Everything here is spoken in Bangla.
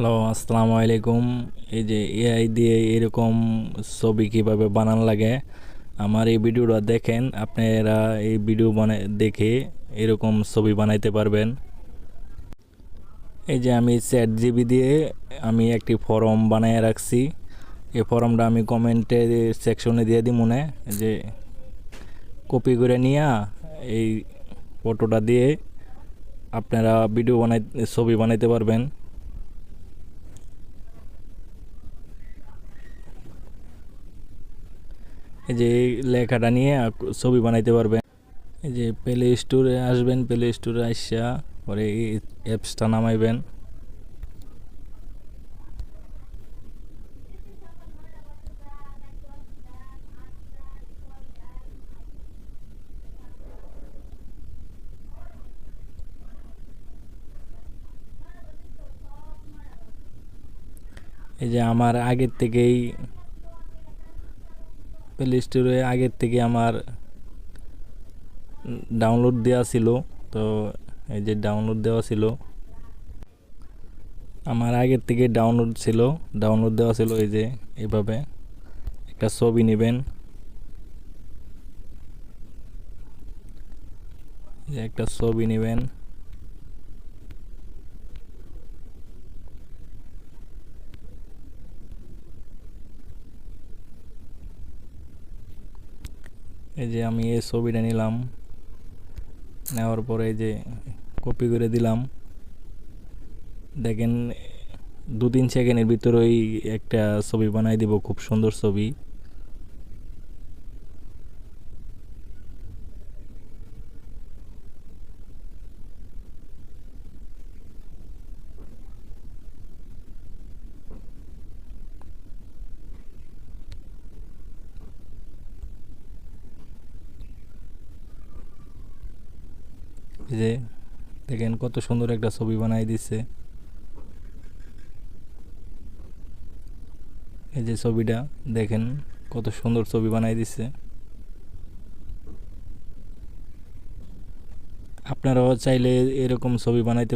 হ্যালো, আসসালামু আলাইকুম। এই যে এআই দিয়ে এরকম ছবি কীভাবে বানান লাগে, আমার এই ভিডিওটা দেখেন, আপনারা এই ভিডিও বানায় দেখে এরকম ছবি বানাইতে পারবেন। এই যে আমি চ্যাট জিবি দিয়ে আমি একটি ফর্ম বানিয়ে রাখছি। এই ফর্মটা আমি কমেন্টে সেকশনে দিয়ে দিই মনে যে কপি করে নিয়ে এই ফটোটা দিয়ে আপনারা ভিডিও বানাই, ছবি বানাইতে পারবেন। এই যে এই লেখাটা নিয়ে ছবি বানাইতে পারবেন। এই যে প্লে স্টোরে আসবেন প্লে স্টোরে আসা পরে এই অ্যাপসটা নামাইবেন। এই যে আমার আগের থেকেই প্লে স্টোরে আগের থেকে আমার ডাউনলোড দেওয়া ছিল। তো এই যে ডাউনলোড দেওয়া ছিল, আমার আগের থেকে ডাউনলোড ছিল। ডাউনলোড দেওয়া ছিল এই যে এইভাবে একটা ছবি নেবেন। একটা ছবি নেবেন। এই যে আমি এই ছবিটা নিলাম। নেওয়ার পরে এই যে কপি করে দিলাম। দেখেন দু তিন সেকেন্ডের ওই একটা ছবি বানাই দিব, খুব সুন্দর ছবি। যে দেখেন কত সুন্দর একটা ছবি বানাই দিচ্ছে এই যে ছবিটা, দেখেন কত সুন্দর ছবি বানাই দিচ্ছে আপনারাও চাইলে এরকম ছবি বানাইতে